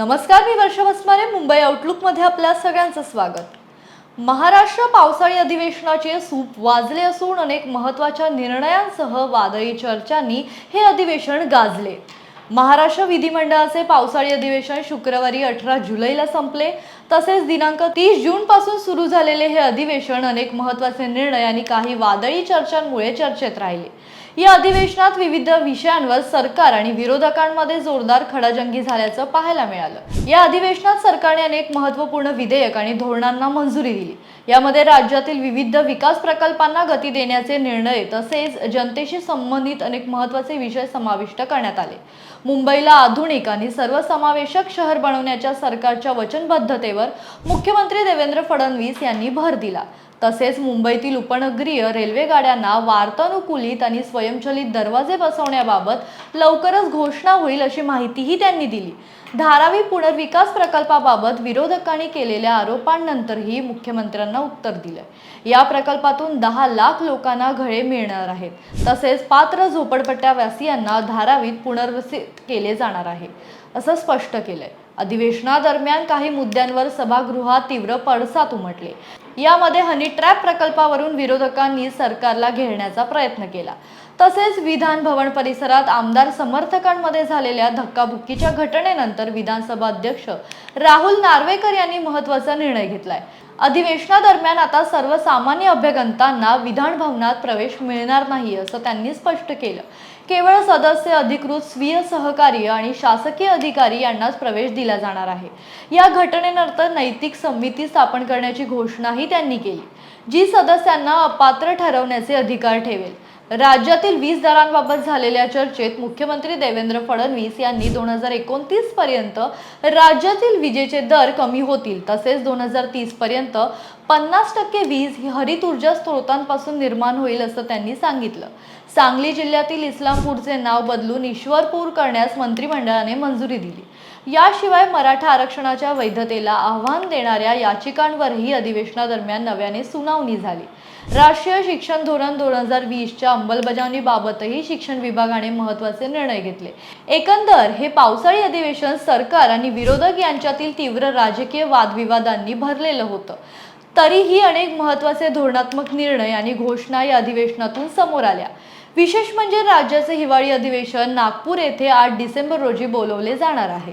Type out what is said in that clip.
नमस्कार मी वर्षा वसमारे मुंबई आउटलुकमध्ये आपल्या सगळ्यांचं स्वागत. महाराष्ट्र पावसाळी अधिवेशनाचे सूप वाजले असून अनेक महत्त्वाच्या निर्णयांसह वादळी चर्चांनी हे अधिवेशन गाजले. महाराष्ट्र विधिमंडळाचे पावसाळी अधिवेशन शुक्रवारी अठरा जुलैला संपले. तसेच दिनांक तीस जूनपासून सुरू झालेले हे अधिवेशन अनेक महत्त्वाचे निर्णय आणि काही वादळी चर्चांमुळे चर्चेत राहिले. या अधिवेशनात विविध विषयांवर सरकार आणि विरोधकांमध्ये जोरदार खडाजंगी झाल्याचं पाहायला मिळालं. या अधिवेशनात सरकारने अनेक महत्त्वपूर्ण विधेयक आणि धोरणांना मंजुरी दिली. यामध्ये राज्यातील विविध विकास प्रकल्पांना गती देण्याचे निर्णय तसेच जनतेशी संबंधित अनेक महत्त्वाचे विषय समाविष्ट करण्यात आले. मुंबईला आधुनिक आणि सर्वसमावेशक शहर बनवण्याच्या सरकारच्या वचनबद्धतेवर मुख्यमंत्री देवेंद्र फडणवीस यांनी भर दिला. तसेच मुंबईतील उपनगरीय रेल्वे गाड्यांना वार्तानुकूलित आणि स्वयंचलित दरवाजे बसवण्याबाबत लवकरच घोषणा होईल अशी माहितीही त्यांनी दिली. धारावी पुनर्विकास प्रकल्पाबाबत विरोधकांनी केलेल्या आरोपांनंतरही मुख्यमंत्र्यांना उत्तर दिलं या प्रकल्पातून दहा लाख लोकांना घळे मिळणार आहेत. तसेच पात्र झोपडपट्ट्यावासियांना धारावीत पुनर्वसित केले जाणार आहे असं स्पष्ट केलंय. अधिवेशनादरम्यान काही मुद्द्यांवर सभागृहात तीव्र पडसाद उमटले. यामध्ये हनी ट्रॅप प्रकल्पावरून विरोधकांनी सरकारला घेरण्याचा प्रयत्न केला. तसेच विधान भवन परिसरात आमदार समर्थकांमध्ये झालेल्या धक्काबुक्कीच्या घटनेनंतर विधानसभा अध्यक्ष राहुल नार्वेकर यांनी महत्त्वाचा निर्णय घेतलाय. अधिवेशनादरम्यान आता सर्वसामान्य अभ्यगंतांना विधान भवनात प्रवेश मिळणार नाही असं त्यांनी स्पष्ट केलं. केवळ सदस्य अधिकृत स्वीय सहकारी आणि शासकीय अधिकारी यांनाच प्रवेश दिला जाणार आहे. या घटनेनंतर नैतिक समिती स्थापन करण्याची घोषणाही त्यांनी केली जी सदस्यांना अपात्र ठरवण्याचे अधिकार ठेवेल. राज्यातील वीज दरांबाबत झालेल्या चर्चेत मुख्यमंत्री देवेंद्र फडणवीस यांनी दोन हजार एकोणतीस पर्यंत राज्यातील विजेचे दर कमी होतील तसेच दोन हजार तीस पर्यंत पन्नास टक्के वीज ही हरित ऊर्जा स्त्रोतांपासून निर्माण होईल असं त्यांनी सांगितलं. सांगली जिल्ह्यातील इस्लामपूरचे नाव बदलून ईश्वरपूर करण्यास मंत्रिमंडळाने मंजुरी दिली. याशिवाय मराठा आरक्षणाच्या वैधतेला आव्हान देणाऱ्या याचिकांवरही अधिवेशनादरम्यान नव्याने सुनावणी झाली. राष्ट्रीय शिक्षण धोरण दोन हजार वीसच्या अंमलबजावणीबाबतही शिक्षण विभागाने महत्त्वाचे निर्णय घेतले. एकंदर हे पावसाळी अधिवेशन सरकार आणि विरोधक यांच्यातील तीव्र राजकीय वादविवादांनी भरलेलं होतं. तरीही अनेक महत्त्वाचे धोरणात्मक निर्णय आणि घोषणा या अधिवेशनातून समोर आल्या. विशेष म्हणजे राज्याचे हिवाळी अधिवेशन नागपूर येथे आठ डिसेंबर रोजी बोलवले जाणार आहे.